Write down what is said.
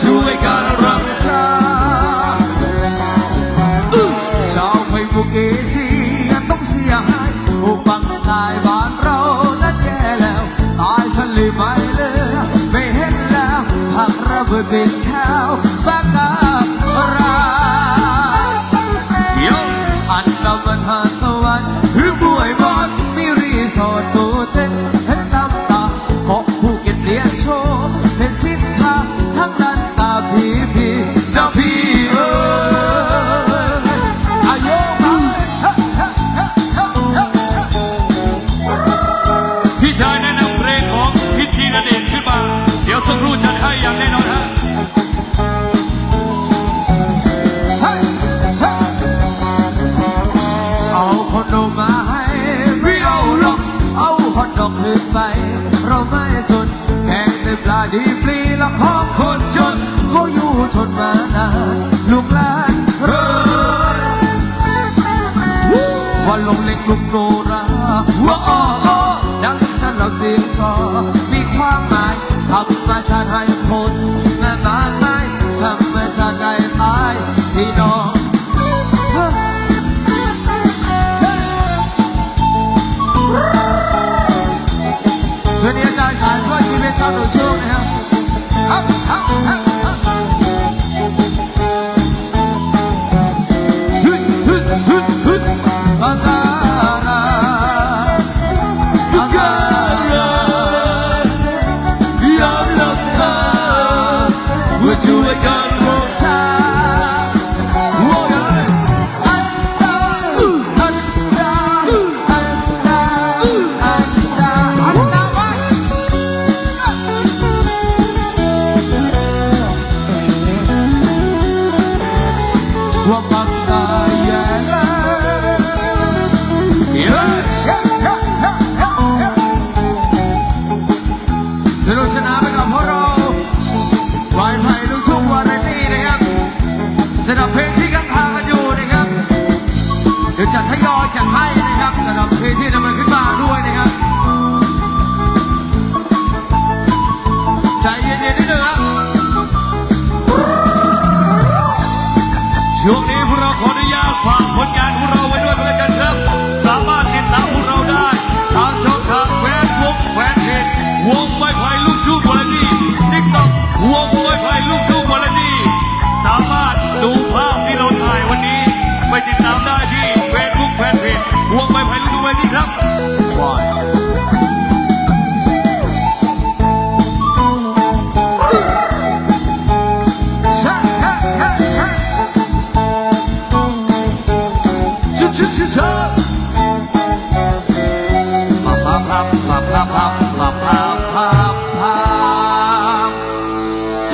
ช่วยการรักษาชาวไทยมุกเอเชียต้องเสียหายผู้บังนายบ้านเรานั้นแก่แล้ว ตายสลีไปเลยไม่เห็นแล้วพักระเบิดเป็น ไป เราไม่สนแพงแต่ปลาดีปลีละพองคนจนเขาอยู่ทนมา it's on a tune now. Up, up. สนุกสนานไปกับพวกเราฝ่าไผ่ลูกทุ่งวาไรตีนะครับสำหรัเพลงที่กำลังพากันอยู่นะครับเดี๋ยวจัดทยอยจัดให้นะครับสำหรัเพลงที่นำมันขึ้นมาด้วยนะครับใจเย็นๆนิดนึงครัช่วงนี้ พับพับพับพับ